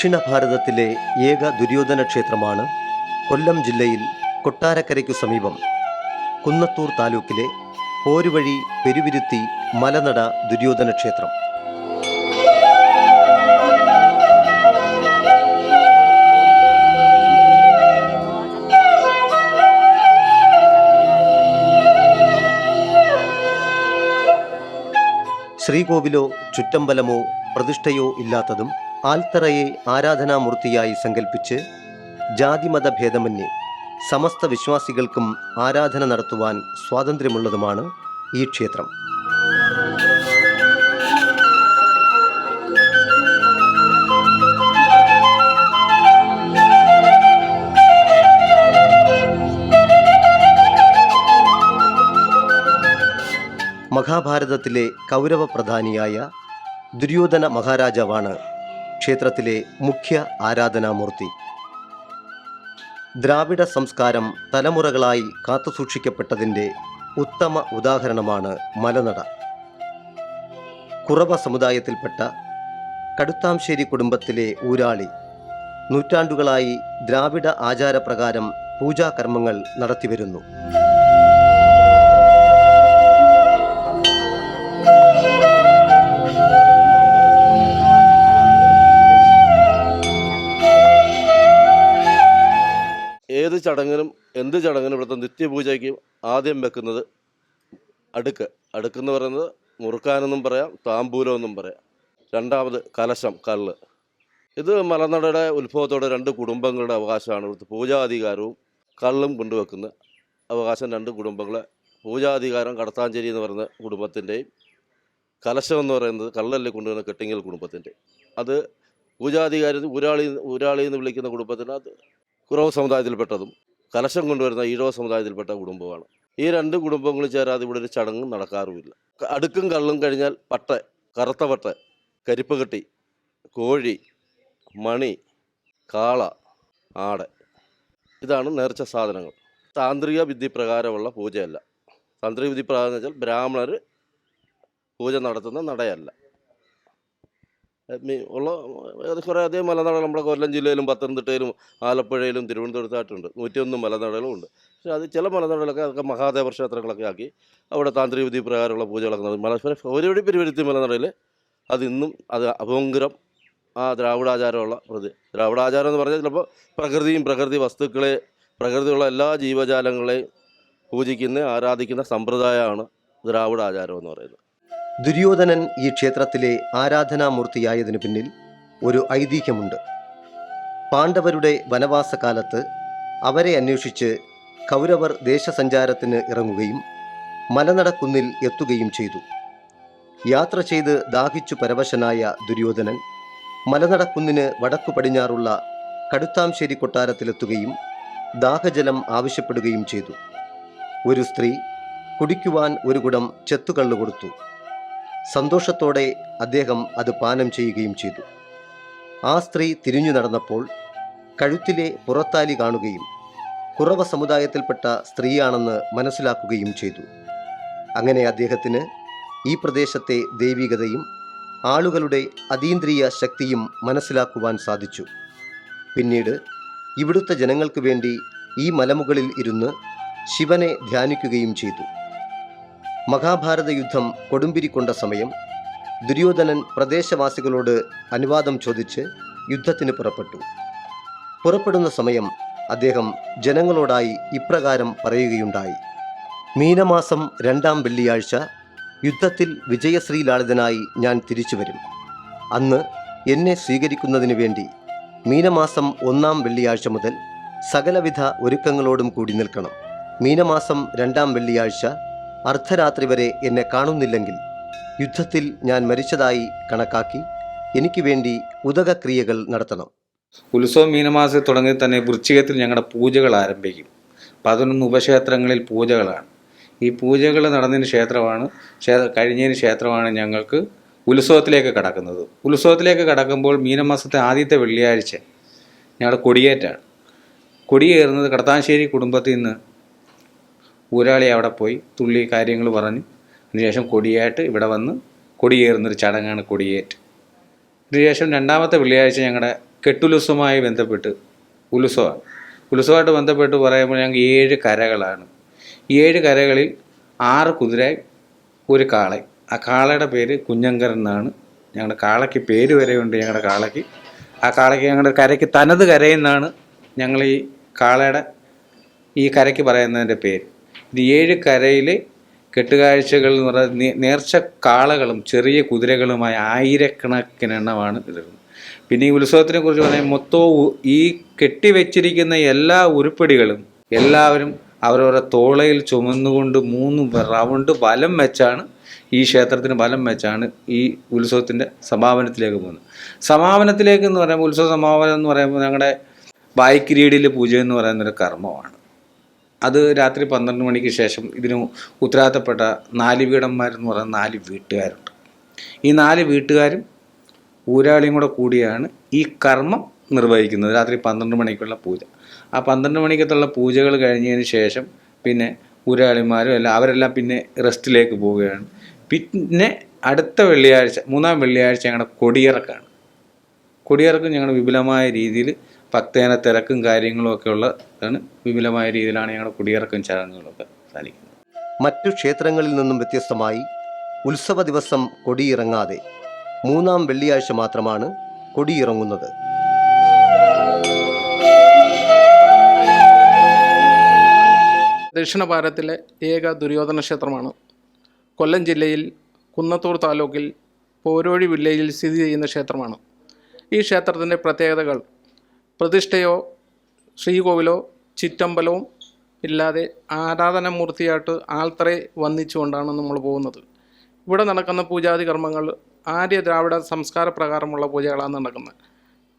ദക്ഷിണ ഭാരതത്തിലെ ഏക ദുര്യോധന ക്ഷേത്രമാണ് കൊല്ലം ജില്ലയിൽ കൊട്ടാരക്കരയ്ക്കു സമീപം. കുന്നത്തൂർ താലൂക്കിലെ പോരുവഴി പെരുവിരുത്തി മലനട ദുര്യോധന ക്ഷേത്രം. ശ്രീകോവിലോ ചുറ്റമ്പലമോ പ്രതിഷ്ഠയോ ഇല്ലാത്തതും ആൽത്തറയെ ആരാധനാമൂർത്തിയായി സങ്കല്പിച്ച് ജാതിമത ഭേദമന്യേ സമസ്ത വിശ്വാസികൾക്കും ആരാധന നടത്തുവാൻ സ്വാതന്ത്ര്യമുള്ളതുമാണ് ഈ ക്ഷേത്രം. മഹാഭാരതത്തിലെ കൗരവ പ്രധാനിയായ ദുര്യോധന മഹാരാജാവാണ് ക്ഷേത്രത്തിലെ മുഖ്യ ആരാധനാമൂർത്തി. ദ്രാവിഡ സംസ്കാരം തലമുറകളായി കാത്തുസൂക്ഷിക്കപ്പെട്ടതിന്റെ ഉത്തമ ഉദാഹരണമാണ് മലനട. കുറവ സമുദായത്തിൽപ്പെട്ട കടുത്താംശ്ശേരി കുടുംബത്തിലെ ഊരാളി. നൂറ്റാണ്ടുകളായി ദ്രാവിഡ ആചാരപ്രകാരം പൂജാകർമ്മങ്ങൾ നടത്തിവരുന്നു. ചടങ്ങിനും എന്ത് ചടങ്ങിനും ഇവിടുത്തെ നിത്യപൂജയ്ക്ക് ആദ്യം വെക്കുന്നത് അടുക്ക്. അടുക്കെന്ന് പറയുന്നത് മുറുക്കാനെന്നും പറയാം താമ്പൂലം എന്നും പറയാം. രണ്ടാമത് കലശം കള്ള് ഇത് മലനടയുടെ ഉത്ഭവത്തോടെ രണ്ട് കുടുംബങ്ങളുടെ അവകാശമാണ്. ഇവിടുത്തെ പൂജാധികാരവും കള്ളും കൊണ്ടുവെക്കുന്ന അവകാശം രണ്ട് കുടുംബങ്ങളെ പൂജാധികാരം കടത്താഞ്ചേരി എന്ന് പറയുന്ന കുടുംബത്തിന്റെയും കലശം എന്ന് പറയുന്നത് കള്ളല്ലേ കൊണ്ടുവരുന്ന കെട്ടിങ്ങൽ കുടുംബത്തിന്റെ അത് പൂജാധികാരി ഊരാളി ഊരാളി എന്ന് വിളിക്കുന്ന കുടുംബത്തിന് അത് കുറവ് സമുദായത്തിൽപ്പെട്ടതും കലശം കൊണ്ടുവരുന്ന ഈഴവ സമുദായത്തിൽപ്പെട്ട കുടുംബമാണ്. ഈ രണ്ട് കുടുംബങ്ങളും ചേരാതെ ഇവിടെ ഒരു ചടങ്ങ് നടക്കാറുമില്ല. അടുക്കും കള്ളും കഴിഞ്ഞാൽ പട്ട കറുത്ത പട്ട കരിപ്പ് കെട്ടി കോഴി മണി കാള ആട്. ഇതാണ് നേർച്ച സാധനങ്ങൾ. താന്ത്രിക വിധി പ്രകാരമുള്ള പൂജയല്ല. താന്ത്രിക വിധി പ്രകാരം എന്ന് വെച്ചാൽ ബ്രാഹ്മണർ പൂജ നടത്തുന്ന നടയല്ല. ഉള്ള കുറേ അധികം മലനടകൾ നമ്മുടെ കൊല്ലം ജില്ലയിലും പത്തനംതിട്ടയിലും ആലപ്പുഴയിലും തിരുവനന്തപുരത്തായിട്ടുണ്ട്. നൂറ്റിയൊന്ന് മലനടകളും ഉണ്ട്. പക്ഷേ അത് ചില മലനടകളൊക്കെ അതൊക്കെ മഹാദേവ ക്ഷേത്രങ്ങളൊക്കെ ആക്കി അവിടെ താന്ത്രിക വിധി പ്രകാരമുള്ള പൂജകളൊക്കെ നടത്തും മല ഒരുപടി പിരിവരുത്തിയ മലനടയിൽ അത് ഇന്നും അത് അഭംഗുരം ആ ദ്രാവിഡാചാരമുള്ള പ്രതി ദ്രാവിഡാചാരം എന്ന് പറഞ്ഞാൽ ചിലപ്പോൾ പ്രകൃതിയും പ്രകൃതി വസ്തുക്കളെ പ്രകൃതിയുള്ള എല്ലാ ജീവജാലങ്ങളെയും പൂജിക്കുന്ന ആരാധിക്കുന്ന സമ്പ്രദായമാണ് ദ്രാവിഡാചാരം എന്ന് പറയുന്നത്. ദുര്യോധനൻ ഈ ക്ഷേത്രത്തിലെ ആരാധനാമൂർത്തിയായതിനു പിന്നിൽ ഒരു ഐതിഹ്യമുണ്ട്. പാണ്ഡവരുടെ വനവാസകാലത്ത് അവരെ അന്വേഷിച്ച് കൗരവർ ദേശസഞ്ചാരത്തിന് ഇറങ്ങുകയും മലനടക്കുന്നിൽ എത്തുകയും ചെയ്തു. യാത്ര ചെയ്ത് ദാഹിച്ചു പരവശനായ ദുര്യോധനൻ മലനടക്കുന്നിന് വടക്കു പടിഞ്ഞാറുള്ള കടുത്താംശ്ശേരി കൊട്ടാരത്തിലെത്തുകയും ദാഹജലം ആവശ്യപ്പെടുകയും ചെയ്തു. ഒരു സ്ത്രീ കുടിക്കുവാൻ ഒരു കുടം ചെത്തുകള്ളു കൊടുത്തു. സന്തോഷത്തോടെ അദ്ദേഹം അത് പാനം ചെയ്യുകയും ചെയ്തു. ആ സ്ത്രീ തിരിഞ്ഞു നടന്നപ്പോൾ കഴുത്തിലെ പുറത്താലി കാണുകയും കുറവ സമുദായത്തിൽപ്പെട്ട സ്ത്രീയാണെന്ന് മനസ്സിലാക്കുകയും ചെയ്തു. അങ്ങനെ അദ്ദേഹത്തിന് ഈ പ്രദേശത്തെ ദൈവികതയും ആളുകളുടെ അതീന്ദ്രിയ ശക്തിയും മനസ്സിലാക്കുവാൻ സാധിച്ചു. പിന്നീട് ഇവിടുത്തെ ജനങ്ങൾക്ക് വേണ്ടി ഈ മലമുകളിൽ ഇരുന്ന് ശിവനെ ധ്യാനിക്കുകയും ചെയ്തു. മഹാഭാരത യുദ്ധം കൊടുമ്പിരിക്കൊണ്ട സമയം ദുര്യോധനൻ പ്രദേശവാസികളോട് അനുവാദം ചോദിച്ച് യുദ്ധത്തിന് പുറപ്പെട്ടു. പുറപ്പെടുന്ന സമയം അദ്ദേഹം ജനങ്ങളോടായി ഇപ്രകാരം പറയുകയുണ്ടായി. മീനമാസം രണ്ടാം വെള്ളിയാഴ്ച യുദ്ധത്തിൽ വിജയശ്രീലാളിതനായി ഞാൻ തിരിച്ചു വരും. അന്ന് എന്നെ സ്വീകരിക്കുന്നതിന് വേണ്ടി മീനമാസം ഒന്നാം വെള്ളിയാഴ്ച മുതൽ സകലവിധ ഒരുക്കങ്ങളോടും കൂടി നിൽക്കണം. മീനമാസം രണ്ടാം വെള്ളിയാഴ്ച അർദ്ധരാത്രി വരെ എന്നെ കാണുന്നില്ലെങ്കിൽ യുദ്ധത്തിൽ ഞാൻ മരിച്ചതായി കണക്കാക്കി എനിക്ക് വേണ്ടി ഉദകക്രിയകൾ നടത്തണം. ഉത്സവം മീനമാസത്തിൽ തുടങ്ങി തന്നെ വൃശ്ചികത്തിൽ ഞങ്ങളുടെ പൂജകൾ ആരംഭിക്കും. പതിനൊന്ന് ഉപക്ഷേത്രങ്ങളിൽ പൂജകളാണ്. ഈ പൂജകൾ നടന്നതിന് ക്ഷേത്രമാണ് ക്ഷേത്ര കഴിഞ്ഞതിന് ക്ഷേത്രമാണ് ഞങ്ങൾക്ക് ഉത്സവത്തിലേക്ക് കടക്കുന്നത്. ഉത്സവത്തിലേക്ക് കടക്കുമ്പോൾ മീനമാസത്തെ ആദ്യത്തെ വെള്ളിയാഴ്ച ഞങ്ങളുടെ കൊടിയേറ്റാണ്. കൊടിയേറുന്നത് കടത്താശ്ശേരി കുടുംബത്തിൽ നിന്ന് ഊരാളി അവിടെ പോയി തുള്ളി കാര്യങ്ങൾ പറഞ്ഞു. അതിനുശേഷം കൊടിയേറ്റ് ഇവിടെ വന്ന് കൊടിയേറുന്നൊരു ചടങ്ങാണ് കൊടിയേറ്റ്. അതിനുശേഷം രണ്ടാമത്തെ വെള്ളിയാഴ്ച ഞങ്ങളുടെ കെട്ടുലുസവുമായി ബന്ധപ്പെട്ട് ഉത്സവമാണ് ഉത്സവമായിട്ട് ബന്ധപ്പെട്ട് പറയുമ്പോൾ ഞങ്ങൾക്ക് ഏഴ് കരകളാണ്. ഏഴ് കരകളിൽ ആറ് കുതിര ഒരു കാള. ആ കാളയുടെ പേര് കുഞ്ഞങ്കരൻ എന്നാണ്. ഞങ്ങളുടെ കാളയ്ക്ക് പേര് വരെ ഉണ്ട് ഞങ്ങളുടെ കാളയ്ക്ക്. ആ കാളയ്ക്ക് ഞങ്ങളുടെ കരയ്ക്ക് തനത് കരയെന്നാണ് ഞങ്ങൾ ഈ കാളയുടെ ഈ കരയ്ക്ക് പറയുന്നതിന്റെ പേര്. ഇത് ഏഴ് കരയിൽ കെട്ടുകാഴ്ചകൾ എന്ന് പറയുന്നത് നേർച്ച കാളകളും ചെറിയ കുതിരകളുമായ ആയിരക്കണക്കിന് എണ്ണമാണ് ഇടുന്നത് പിന്നെ ഈ ഉത്സവത്തിനെ കുറിച്ച് പറഞ്ഞാൽ മൊത്തവും ഈ കെട്ടിവെച്ചിരിക്കുന്ന എല്ലാ ഉരുപ്പടികളും എല്ലാവരും അവരവരുടെ തോളയിൽ ചുമന്നുകൊണ്ട് മൂന്ന് റൗണ്ട് ബലം വെച്ചാണ് ഈ ക്ഷേത്രത്തിന് ബലം വെച്ചാണ് ഈ ഉത്സവത്തിന്റെ സമാപനത്തിലേക്ക് പോകുന്നത്. സമാപനത്തിലേക്ക് എന്ന് പറയുമ്പോൾ ഉത്സവ സമാപനം എന്ന് പറയുമ്പോൾ ഞങ്ങളുടെ വായിക്കിരീടിൽ പൂജ എന്ന് പറയുന്നൊരു കർമ്മമാണ്. അത് രാത്രി പന്ത്രണ്ട് മണിക്ക് ശേഷം ഇതിന് ഉത്തരവാദിത്തപ്പെട്ട നാല് വീടന്മാരെന്ന് പറയുന്ന നാല് വീട്ടുകാരുണ്ട്. ഈ നാല് വീട്ടുകാരും ഊരാളിയും കൂടെ കൂടിയാണ് ഈ കർമ്മം നിർവഹിക്കുന്നത് രാത്രി പന്ത്രണ്ട് മണിക്കുള്ള പൂജ. ആ പന്ത്രണ്ട് മണിക്കത്തുള്ള പൂജകൾ കഴിഞ്ഞതിന് ശേഷം പിന്നെ ഊരാളിമാരും എല്ലാം അവരെല്ലാം പിന്നെ റെസ്റ്റിലേക്ക് പോവുകയാണ്. പിന്നെ അടുത്ത വെള്ളിയാഴ്ച മൂന്നാം വെള്ളിയാഴ്ച ഞങ്ങളുടെ കൊടിയിറക്കാണ്. കൊടിയിറക്കം ഞങ്ങൾ വിപുലമായ രീതിയിൽ ഭക്തേന തിരക്കും കാര്യങ്ങളും ഒക്കെ ഉള്ളതാണ് വിപുലമായ രീതിയിലാണ് ഞങ്ങളുടെ കുടിയിറക്കം ചടങ്ങുകളൊക്കെ സാധിക്കുന്നത് മറ്റു ക്ഷേത്രങ്ങളിൽ നിന്നും വ്യത്യസ്തമായി ഉത്സവ ദിവസം കൊടിയിറങ്ങാതെ മൂന്നാം വെള്ളിയാഴ്ച മാത്രമാണ് കൊടിയിറങ്ങുന്നത്. ദക്ഷിണ ഭാരതത്തിലെ ഏക ദുര്യോധന ക്ഷേത്രമാണ്. കൊല്ലം ജില്ലയിൽ കുന്നത്തൂർ താലൂക്കിൽ പോരോഴി വില്ലേജിൽ സ്ഥിതി ചെയ്യുന്ന ക്ഷേത്രമാണ്. ഈ ക്ഷേത്രത്തിന്റെ പ്രത്യേകതകൾ പ്രതിഷ്ഠയോ ശ്രീകോവിലോ ചിറ്റമ്പലവും ഇല്ലാതെ ആരാധനാമൂർത്തിയായിട്ട് ആൾത്തറെ വന്നിച്ചുകൊണ്ടാണ് നമ്മൾ പോകുന്നത്. ഇവിടെ നടക്കുന്ന പൂജാതി കർമ്മങ്ങൾ ആര്യ ദ്രാവിഡ സംസ്കാര പ്രകാരമുള്ള പൂജകളാണ് നടക്കുന്നത്.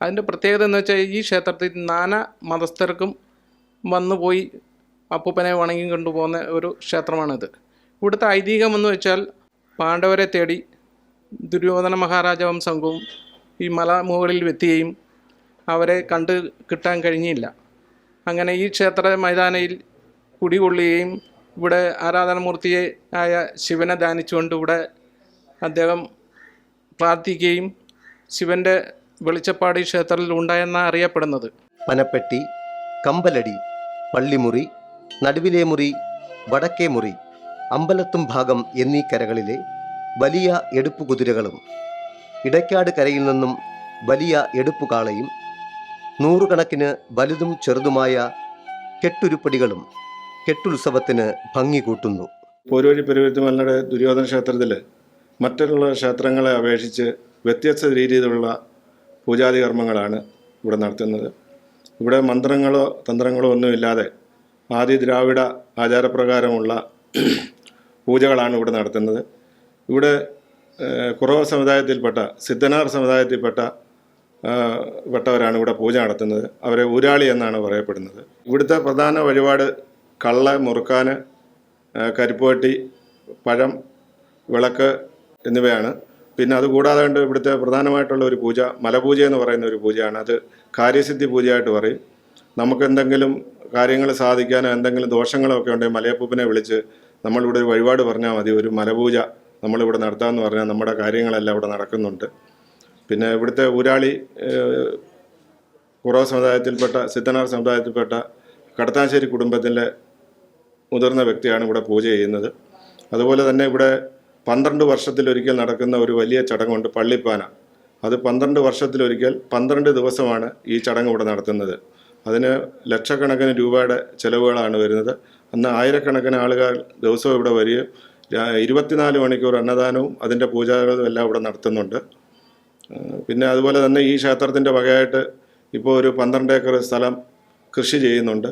അതിന്റെ പ്രത്യേകത എന്ന് വെച്ചാൽ ഈ ക്ഷേത്രത്തിൽ നാനാ മതസ്ഥർക്കും വന്നു പോയി അപ്പൂപ്പനെ വണങ്ങി കൊണ്ടുപോകുന്ന ഒരു ക്ഷേത്രമാണിത്. ഇവിടുത്തെ ഐതിഹ്യം എന്ന് വെച്ചാൽ പാണ്ഡവരെ തേടി ദുര്യോധന മഹാരാജവംശവും ഈ മല മുകളിൽ എത്തുകയും അവരെ കണ്ട് കിട്ടാൻ കഴിഞ്ഞില്ല. അങ്ങനെ ഈ ക്ഷേത്ര മൈതാനയിൽ കുടികൊള്ളുകയും ഇവിടെ ആരാധനമൂർത്തിയെ ആയ ശിവനെ ധ്യാനിച്ചുകൊണ്ട് ഇവിടെ അദ്ദേഹം പ്രാർത്ഥിക്കുകയും ശിവന്റെ വെളിച്ചപ്പാട് ഈ ക്ഷേത്രത്തിൽ ഉണ്ടായെന്നാണ് അറിയപ്പെടുന്നത്. പനപ്പെട്ടി കമ്പലടി പള്ളിമുറി നടുവിലെ മുറി വടക്കേ മുറി അമ്പലത്തും ഭാഗം എന്നീ കരകളിലെ വലിയ എടുപ്പുകുതിരകളും ഇടയ്ക്കാട് കരയിൽ നിന്നും വലിയ എടുപ്പുകാളയും നൂറുകണക്കിന് വലുതും ചെറുതുമായ കെട്ടുരുപ്പടികളും കെട്ടുത്സവത്തിന് ഭംഗി കൂട്ടുന്നു. പോരുവഴി പെരുവരുത്തുമലയുടെ ദുര്യോധന ക്ഷേത്രത്തിൽ മറ്റുള്ള ക്ഷേത്രങ്ങളെ അപേക്ഷിച്ച് വ്യത്യസ്ത രീതിയിലുള്ള പൂജാതി കർമ്മങ്ങളാണ് ഇവിടെ നടത്തുന്നത്. ഇവിടെ മന്ത്രങ്ങളോ തന്ത്രങ്ങളോ ഒന്നുമില്ലാതെ ആദി ദ്രാവിഡ ആചാരപ്രകാരമുള്ള പൂജകളാണ് ഇവിടെ നടത്തുന്നത്. ഇവിടെ കുറവ സമുദായത്തിൽപ്പെട്ട സിദ്ധനാർ സമുദായത്തിൽപ്പെട്ട പെട്ടവരാണ് ഇവിടെ പൂജ നടത്തുന്നത്. അവരെ ഊരാളി എന്നാണ് പറയപ്പെടുന്നത്. ഇവിടുത്തെ പ്രധാന വഴിപാട് കള്ള മുറുക്കാന് ആ, കരിപ്പുവട്ടി പഴം വിളക്ക് എന്നിവയാണ്. പിന്നെ അതുകൂടാതെ കൊണ്ട് ഇവിടുത്തെ പ്രധാനമായിട്ടുള്ള ഒരു പൂജ മലപൂജ എന്ന് പറയുന്ന ഒരു പൂജയാണ്. അത് കാര്യസിദ്ധി പൂജയായിട്ട് പറയും. നമുക്ക് എന്തെങ്കിലും കാര്യങ്ങൾ സാധിക്കാനോ എന്തെങ്കിലും ദോഷങ്ങളോ ഒക്കെ ഉണ്ടെങ്കിൽ മലയപ്പൂപ്പിനെ വിളിച്ച് നമ്മളിവിടെ ഒരു വഴിപാട് പറഞ്ഞാൽ മതി. ഒരു മലപൂജ നമ്മളിവിടെ നടത്താമെന്ന് പറഞ്ഞാൽ നമ്മുടെ കാര്യങ്ങളെല്ലാം ഇവിടെ നടക്കുന്നുണ്ട്. പിന്നെ ഇവിടുത്തെ ഊരാളി കുറവ് സമുദായത്തിൽപ്പെട്ട സിദ്ധനാർ സമുദായത്തിൽപ്പെട്ട കടത്താശ്ശേരി കുടുംബത്തിലെ മുതിർന്ന വ്യക്തിയാണ് ഇവിടെ പൂജ ചെയ്യുന്നത്. അതുപോലെ തന്നെ ഇവിടെ പന്ത്രണ്ട് വർഷത്തിലൊരിക്കൽ നടക്കുന്ന ഒരു വലിയ ചടങ്ങുണ്ട് പള്ളിപ്പാന. അത് പന്ത്രണ്ട് വർഷത്തിലൊരിക്കൽ പന്ത്രണ്ട് ദിവസമാണ് ഈ ചടങ്ങ് ഇവിടെ നടത്തുന്നത്. അതിന് ലക്ഷക്കണക്കിന് രൂപയുടെ ചിലവുകളാണ് വരുന്നത്. അന്ന് ആയിരക്കണക്കിന് ആളുകൾ ദിവസവും ഇവിടെ വരികയും ഇരുപത്തിനാല് മണിക്കൂർ അന്നദാനവും അതിന്റെ പൂജകളും എല്ലാം ഇവിടെ നടത്തുന്നുണ്ട്. പിന്നെ അതുപോലെ തന്നെ ഈ ക്ഷേത്രത്തിന്റെ വകയായിട്ട് ഇപ്പോൾ ഒരു പന്ത്രണ്ട് ഏക്കർ സ്ഥലം കൃഷി ചെയ്യുന്നുണ്ട്.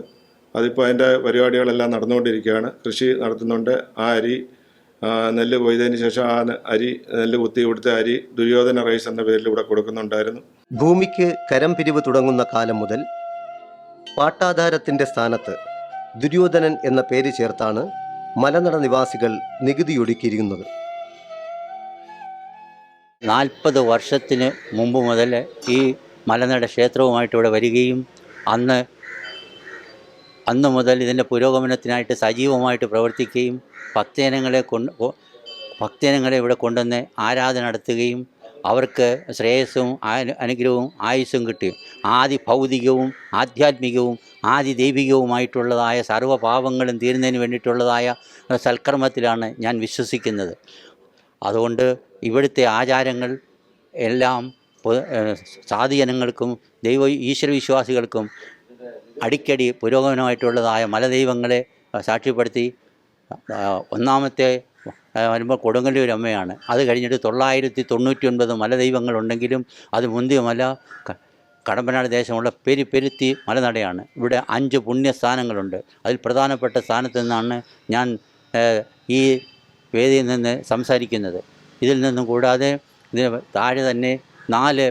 അതിപ്പോൾ അതിന്റെ പരിപാടികളെല്ലാം നടന്നുകൊണ്ടിരിക്കുകയാണ്. കൃഷി നടത്തുന്നുണ്ട്. ആ അരി നെല്ല് കൊയ്തതിന് ശേഷം ആ അരി നെല്ല് കുത്തി കൊടുത്ത അരി ദുര്യോധന റൈസ് എന്ന പേരിൽ ഇവിടെ കൊടുക്കുന്നുണ്ടായിരുന്നു. ഭൂമിക്ക് കരം പിരിവ് തുടങ്ങുന്ന കാലം മുതൽ പാട്ടാധാരത്തിന്റെ സ്ഥാനത്ത് ദുര്യോധനൻ എന്ന പേര് ചേർത്താണ് മലനട നിവാസികൾ നികുതിയൊടുക്കിയിരിക്കുന്നത് നാൽപ്പത് വർഷത്തിന് മുമ്പ് മുതൽ ഈ മലനട ക്ഷേത്രവുമായിട്ട് ഇവിടെ വരികയും അന്ന് അന്ന് മുതൽ ഇതിന്റെ പുരോഗമനത്തിനായിട്ട് സജീവമായിട്ട് പ്രവർത്തിക്കുകയും ഭക്തജനങ്ങളെ കൊണ്ട് ഭക്തജനങ്ങളെ ഇവിടെ കൊണ്ടുവന്ന് ആരാധന നടത്തുകയും അവർക്ക് ശ്രേയസ്സും അനുഗ്രഹവും ആയുസ്സും കിട്ടി. ആദി ഭൗതികവും ആധ്യാത്മികവും ആദി ദൈവികവുമായിട്ടുള്ളതായ സർവപാപങ്ങളും തീരുന്നതിന് വേണ്ടിയിട്ടുള്ളതായ സൽക്കർമ്മത്തിലാണ് ഞാൻ വിശ്വസിക്കുന്നത്. അതുകൊണ്ട് ഇവിടുത്തെ ആചാരങ്ങൾ എല്ലാം സാധുജനങ്ങൾക്കും ദൈവ ഈശ്വരവിശ്വാസികൾക്കും അടിക്കടി പുരോഗമനമായിട്ടുള്ളതായ മലദൈവങ്ങളെ സാക്ഷ്യപ്പെടുത്തി ഒന്നാമത്തെ വരുമ്പോൾ കൊടുങ്ങല്ലൂർ അമ്മയാണ്. അത് കഴിഞ്ഞിട്ട് തൊള്ളായിരത്തി തൊണ്ണൂറ്റി ഒൻപത് മലദൈവങ്ങളുണ്ടെങ്കിലും അത് മുന്തിയ മല കടമ്പനാട് ദേശമുള്ള പെരുപ്പെരുത്തി മലനടയാണ്. ഇവിടെ അഞ്ച് പുണ്യസ്ഥാനങ്ങളുണ്ട്. അതിൽ പ്രധാനപ്പെട്ട സ്ഥാനത്ത് നിന്നാണ് ഞാൻ ഈ വേദിയിൽ നിന്ന് സംസാരിക്കുന്നത്. ഇതിൽ നിന്നും കൂടാതെ ഇതിന് താഴെ തന്നെ നാല്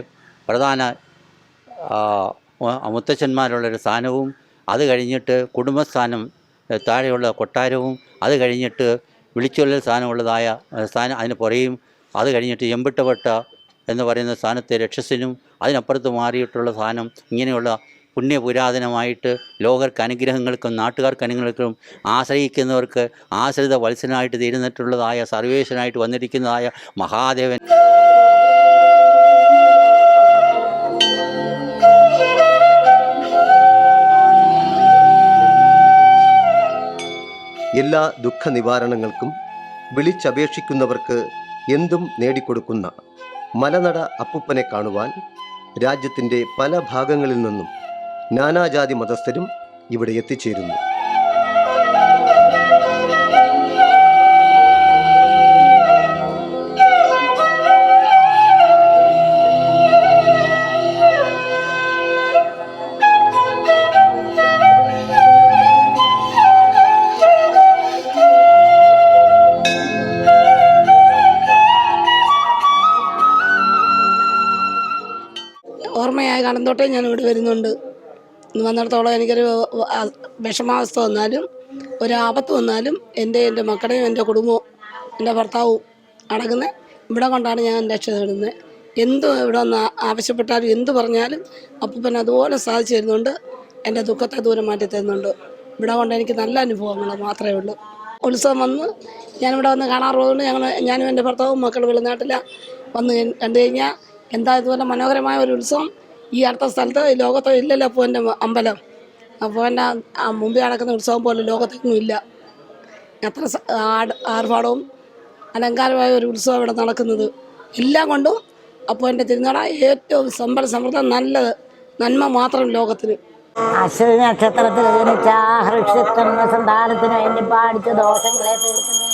പ്രധാന മുത്തച്ഛന്മാരുള്ളൊരു സ്ഥാനവും അത് കഴിഞ്ഞിട്ട് കുടുംബസ്ഥാനം താഴെയുള്ള കൊട്ടാരവും അത് കഴിഞ്ഞിട്ട് വിളിച്ചൊല്ലൽ സ്ഥാനമുള്ളതായ സ്ഥാനം അതിന് പുറയും അത് കഴിഞ്ഞിട്ട് എമ്പിട്ടവട്ട എന്ന് പറയുന്ന സ്ഥാനത്തെ രക്ഷസിനും അതിനപ്പുറത്ത് മാറിയിട്ടുള്ള സ്ഥാനം ഇങ്ങനെയുള്ള പുണ്യപുരാതനമായിട്ട് ലോകർക്ക് അനുഗ്രഹങ്ങൾക്കും നാട്ടുകാർക്ക് അനുഗ്രഹങ്ങൾക്കും ആശ്രയിക്കുന്നവർക്ക് ആശ്രിത വത്സനായിട്ട് തീരുന്നിട്ടുള്ളതായ സർവേശ്വരനായിട്ട് വന്നിരിക്കുന്നതായ മഹാദേവൻ. എല്ലാ ദുഃഖ നിവാരണങ്ങൾക്കും വിളിച്ചപേക്ഷിക്കുന്നവർക്ക് എന്തും നേടിക്കൊടുക്കുന്ന മലനട അപ്പുപ്പനെ കാണുവാൻ രാജ്യത്തിന്റെ പല ഭാഗങ്ങളിൽ നിന്നും നാനാജാതി മതസ്ഥരും ഇവിടെ എത്തിച്ചേരുന്നു. ഓർമ്മയായ കാലം തൊട്ടേ ഞാൻ ഇവിടെ വരുന്നുണ്ട്. വന്നിടത്തോളം എനിക്കൊരു വിഷമാവസ്ഥ വന്നാലും ഒരാപത്ത് വന്നാലും എന്റെ എന്റെ മക്കളെയും എന്റെ കുടുംബവും എന്റെ ഭർത്താവും അടങ്ങുന്ന ഇവിടെ കൊണ്ടാണ് ഞാൻ രക്ഷ തേടുന്നത് എന്ത് ഇവിടെ ഒന്ന് ആവശ്യപ്പെട്ടാലും എന്ത് പറഞ്ഞാലും അപ്പൂപ്പൻ അതുപോലെ സാധിച്ചു തരുന്നുണ്ട് എന്റെ ദുഃഖത്തെ ദൂരം മാറ്റി തരുന്നുണ്ട്. ഇവിടെ കൊണ്ട് എനിക്ക് നല്ല അനുഭവങ്ങൾ മാത്രമേ ഉള്ളൂ. ഉത്സവം വന്ന് ഞാനിവിടെ വന്ന് കാണാറുള്ളതുകൊണ്ട് ഞങ്ങൾ ഞാനും എന്റെ ഭർത്താവും മക്കൾ വെളിനാട്ടിലാണ് വന്ന് കണ്ടു കഴിഞ്ഞാൽ എന്താ ഇതുപോലെ മനോഹരമായ ഒരു ഉത്സവം. ഈ അടുത്ത സ്ഥലത്ത് ലോകത്തോ ഇല്ലല്ലോ എന്റെ അമ്പലം. ആ മുമ്പിൽ നടക്കുന്ന ഉത്സവം പോലെ ലോകത്തൊന്നും ഇല്ല. എത്ര ആട് ആർഭാടവും അലങ്കാരമായ ഒരു ഉത്സവം ഇവിടെ നടക്കുന്നത്. എല്ലാം കൊണ്ടും അപ്പോൾ എന്റെ തിരുനാട ഏറ്റവും സമ്പൽ സമൃദ്ധം നല്ലത്. നന്മ മാത്രം ലോകത്തിന്. അശ്വതി നക്ഷത്രത്തിൽ ജനിച്ച ഹൃക്ഷിത്വ സന്താനത്തിന് വേണ്ടി പാടിച്ച ദോഷങ്ങളെ തീർക്കുന്നേ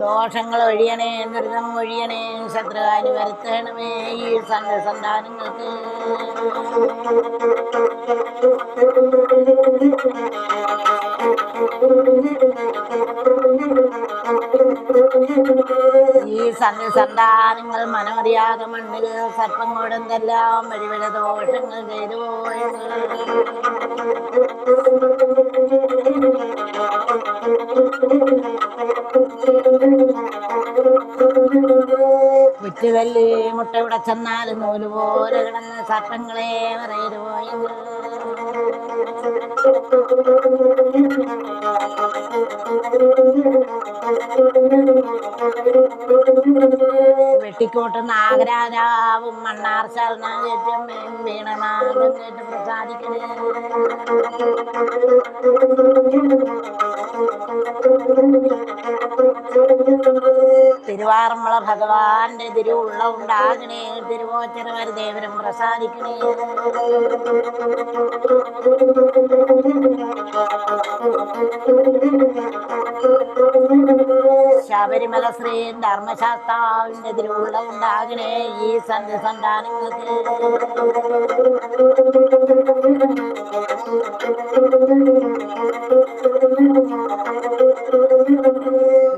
ദോഷങ്ങൾ ഒഴിയണേ ദുരിതം ഒഴിയണേ ശത്രുഹാനി വരുത്തണമേ ഈ സന്ത സന്താനങ്ങൾക്ക്. ഈ സന്ധ്യ സന്താനങ്ങൾ മനമറിയാതെ മണ്ണിൽ സർപ്പം കൊടുന്തെല്ലാം വഴിവില ദോഷങ്ങൾ ചെയ്തു പോയത് മുട്ട ഇവിടെ ചെന്നാലും നൂൽ പോലെ കിടന്ന സർപ്പങ്ങളെ പോയത് വെട്ടിക്കോട്ട് നാഗരാജാവും മണ്ണാർ ശരണാചര്യം വീണനാഥം കേട്ട് പ്രസാദിക്കണേ. തിരുവാറന്മുള ഭഗവാന്റെ തിരുവുള്ള ഉണ്ടാകണേ. തിരുവോച്ചരവർ ദേവനും പ്രസാദിക്കണേ. ശബരിമല ശ്രീ ധർമ്മശാസ്താവിന്റെ തിരുവുള്ള ഉണ്ടാകണേ ഈ സന്ധ്യ സന്താനങ്ങൾക്ക്.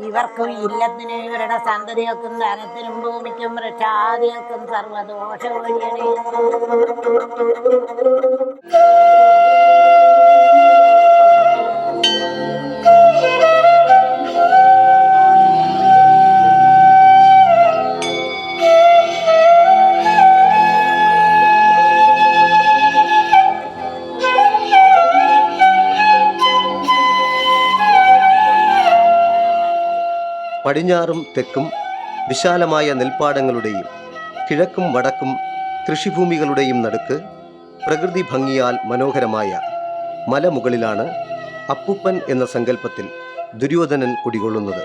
ഇവർക്കും ഇല്ലത്തിനും ഇവരുടെ സന്തതികൾക്കും ധനത്തിനും ഭൂമിക്കും വൃക്ഷാദികൾക്കും സർവദോഷമൊഴിയണേ പടിഞ്ഞാറും തെക്കും വിശാലമായ നെൽപ്പാടങ്ങളുടെയും കിഴക്കും വടക്കും കൃഷിഭൂമികളുടെയും നടുക്ക് പ്രകൃതി ഭംഗിയാൽ മനോഹരമായ മലമുകളിലാണ് അപ്പൂപ്പൻ എന്ന സങ്കല്പത്തിൽ ദുര്യോധനൻ കുടികൊള്ളുന്നത്.